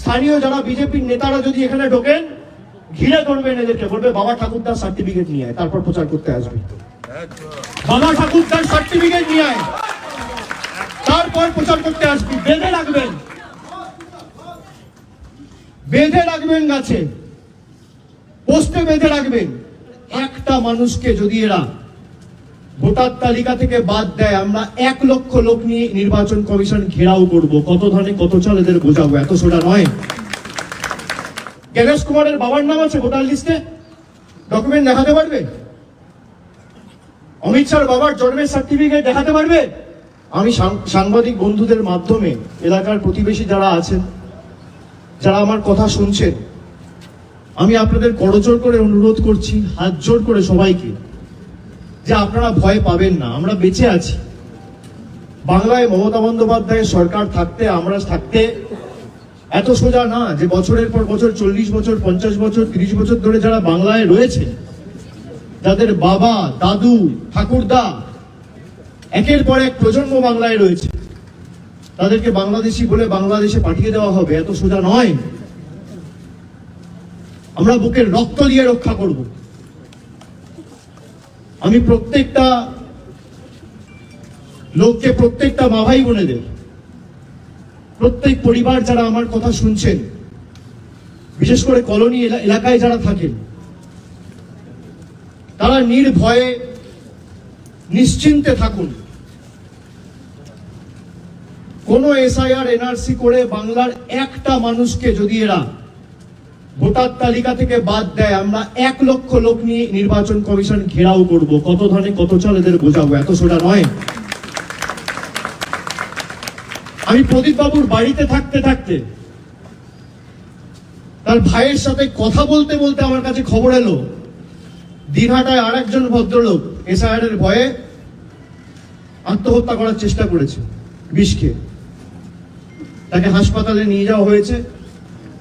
স্থানীয় যারা বিজেপির নেতারা যদি এখানে ঢোকেন, ঘিরে ধরবেন এদেরকে, বলবে, বাবা ঠাকুরদার সার্টিফিকেট নিয়ে আয়, তারপর প্রচার করতে আসবে। বাবা ঠাকুরদার সার্টিফিকেট নিয়ে আয়, তারপর প্রচার করতে আসবি। বেঁধে রাখবেন। বেঁধে রাখবেন গাছে। পোস্টে বেঁধে রাখবেন। একটা মানুষকে যদি এরা ভোটার তালিকা থেকে বাদ দেয়, আমরা এক লক্ষ লোক নিয়ে নির্বাচন কমিশন ঘেরাও করব। কত ধানে কত চাল এদের বোঝাবো, এত সোজা নয়। গণেশ কুমারের বাবার নাম আছে ভোটার লিস্টে? ডকুমেন্ট দেখাতে পারবে? অমিত শাহর বাবার জন্মের সার্টিফিকেট দেখাতে পারবে? আমি সাংবাদিক বন্ধুদের মাধ্যমে এলাকার প্রতিবেশী যারা আছেন, যারা আমার কথা শুনছেন, আমি আপনাদের করজোর করে অনুরোধ করছি হাত জোর করে সবাইকে যে আপনারা ভয় পাবেন না, আমরা বেঁচে আছি। বাংলায় মমতা বন্দ্যোপাধ্যায়ের সরকার থাকতে, আমরা থাকতে এত সোজা না যে বছরের পর বছর, চল্লিশ বছর, পঞ্চাশ বছর, তিরিশ বছর ধরে যারা বাংলায় রয়েছে, যাদের বাবা, দাদু, ঠাকুরদা, একের পর এক প্রজন্ম বাংলায় রয়েছে, তাদেরকে বাংলাদেশি বলে বাংলাদেশে পাঠিয়ে দেওয়া হবে, এত সোজা নয়। আমরা বুকের রক্ত দিয়ে রক্ষা করব। আমি প্রত্যেকটা লোককে প্রত্যেকটা মা ভাই বোনেদের প্রত্যেক পরিবার যারা আমার কথা শুনছেন, বিশেষ করে কলোনি এলাকায় যারা থাকেন, তারা নির্ভয়ে নিশ্চিন্তে থাকুন। কোন এসআইআর, এনআরসি করে বাংলার একটা মানুষকে যদি এরা ভোটার তালিকা থেকে বাদ দেয়, আমরা এক লক্ষ লোক নিয়ে নির্বাচন কমিশন ঘেরাও করব। কত ধানে কত চাল এদের বোঝাবো, এত সোজা নয়। আমি প্রদীপ বাবুর বাড়িতে থাকতে থাকতে তার ভাইয়ের সাথে কথা বলতে বলতে আমার কাছে খবর এলো। দিনহাটায় আর একজন ভদ্রলোক এসআইআর এর ভয়ে আত্মহত্যা করার চেষ্টা করেছে বিষকে তাকে হাসপাতালে নিয়ে যাওয়া হয়েছে।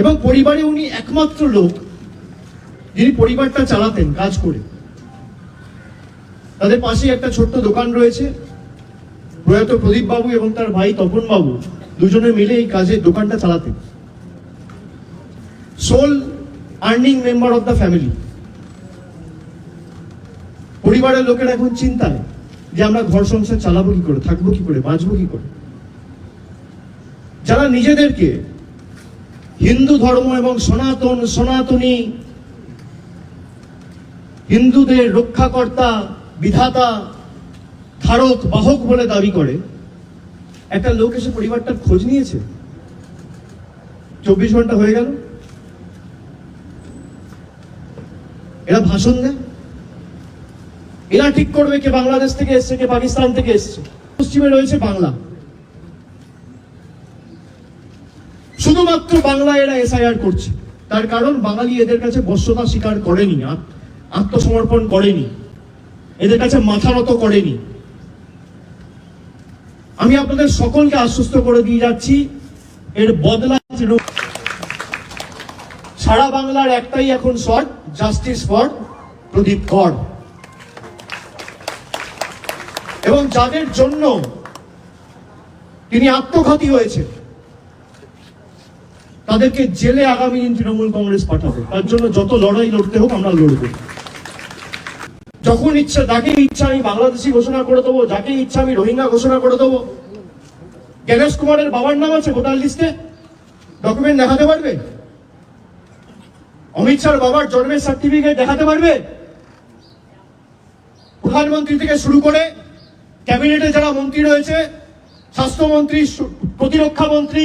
এবং পরিবারে উনি একমাত্র লোক যিনি পরিবারটা চালাতেন, কাজ করে। তাদের পাশে একটা ছোট্ট দোকান রয়েছে। প্রয়াত প্রদীপ বাবু এবং তার ভাই তপন বাবু দুজনে মিলে এই কাজে দোকানটা চালাতেন। Sole earning member of the family পরিবারের লোকেরা এখন চিন্তায় যে আমরা ঘর সংসার চালাবো কি করে, থাকব কি করে, বাঁচবো কি করে। যারা নিজেদেরকে হিন্দু ধর্ম এবং সনাতন, সনাতনী, হিন্দুদের রক্ষাকর্তা, বিধাতা, ধারক, বাহক বলে দাবি করে। একটা লোক এসে পরিবারটার খোঁজ নিয়েছে। চব্বিশ ঘণ্টা হয়ে গেল। এরা ভাষণ দেয়। এরা ঠিক করবে কে বাংলাদেশ থেকে এসছে, কে পাকিস্তান থেকে এসছে। পশ্চিমে রয়েছে বাংলা। শুধুমাত্র বাংলা এরা এসআইআর করছে। তার কারণ বাঙালি এদের কাছে বশ্যতা স্বীকার করেনি, আত- আত্মসমর্পণ করেনি। এদের কাছে মাথা নত করেনি। আমি আপনাদের সকলকে আশ্বস্ত করে দিয়ে যাচ্ছি, এর বদলা সারা বাংলার একটাই এখন শর্ট জাস্টিস ফর প্রদীপ কর। এবং যাদের জন্য তিনি আত্মঘাতী হয়েছে তাদেরকে জেলে আগামী দিন তৃণমূল কংগ্রেস পাঠাবে। তার জন্য যত লড়াই লড়তে হোক আমরা লড়ব। যখন ইচ্ছা, যাকে ইচ্ছা আমি বাংলাদেশি ঘোষণা করে দেবো, যাকে ইচ্ছা আমি রোহিঙ্গা ঘোষণা করে দেবো। গণেশ কুমারের বাবার নাম আছে ভোটার লিস্টে। ডকুমেন্ট দেখাতে পারবে? অমিত শাহর বাবার জন্মের সার্টিফিকেট দেখাতে পারবে? প্রধানমন্ত্রী থেকে শুরু করে ক্যাবিনেটে যারা মন্ত্রী রয়েছে, স্বাস্থ্যমন্ত্রী প্রতিরক্ষা মন্ত্রী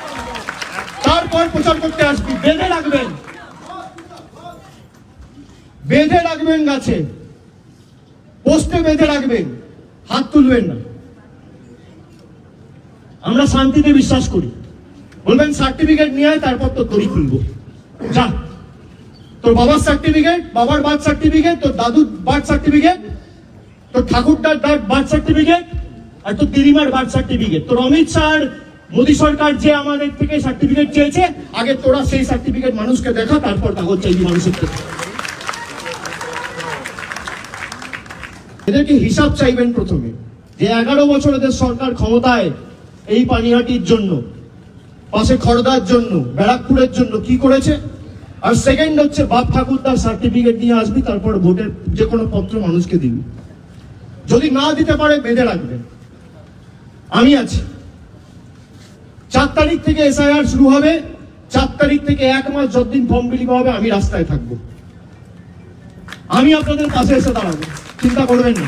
তারপর প্রচার করতে আসবি। বেঁধে রাখবেন। বেঁধে রাখবেন গাছে। পোস্টে বেঁধে রাখবেন। হাত তুলবেন না। আমরা শান্তিতে বিশ্বাস করি। বলবেন, সার্টিফিকেট নিয়ে আয়, তারপর তো তরি খুলবো। যা। তোর বাবার সার্টিফিকেট, বাবার বার্থ সার্টিফিকেট, তোর দাদুর বার্থ সার্টিফিকেট, তোর ঠাকুরদার বার্থ সার্টিফিকেট, আর তোর দিদিমার বার্থ সার্টিফিকেট। তোর অমিত শাহ মোদী সরকার যে আমাদের থেকে সার্টিফিকেট চেয়েছে, আগে তোরা সেই সার্টিফিকেট মানুষকে দেখা, তারপর কাগজ চাইবি মানুষের থেকে। এদেরকে হিসাব চাইবেন প্রথমে যে এগারো বছর এদের সরকার ক্ষমতায় এই পানিহাটির জন্য, পাশে খড়দার জন্য, ব্যারাকপুরের জন্য কি করেছে? আর সেকেন্ড হচ্ছে বাপ ঠাকুরদার সার্টিফিকেট নিয়ে আসবি, তারপর ভোটের যে কোনো পত্র মানুষকে দিবি। যদি না দিতে পারে, বেঁধে রাখবেন। আমি আছি। চার তারিখ থেকে এসআইআর শুরু হবে। চার তারিখ থেকে এক মাস যতদিন ফর্ম বিলি হবে, আমি রাস্তায় থাকব। আমি আপনাদের পাশে এসে দাঁড়াবো। চিন্তা করবেন না।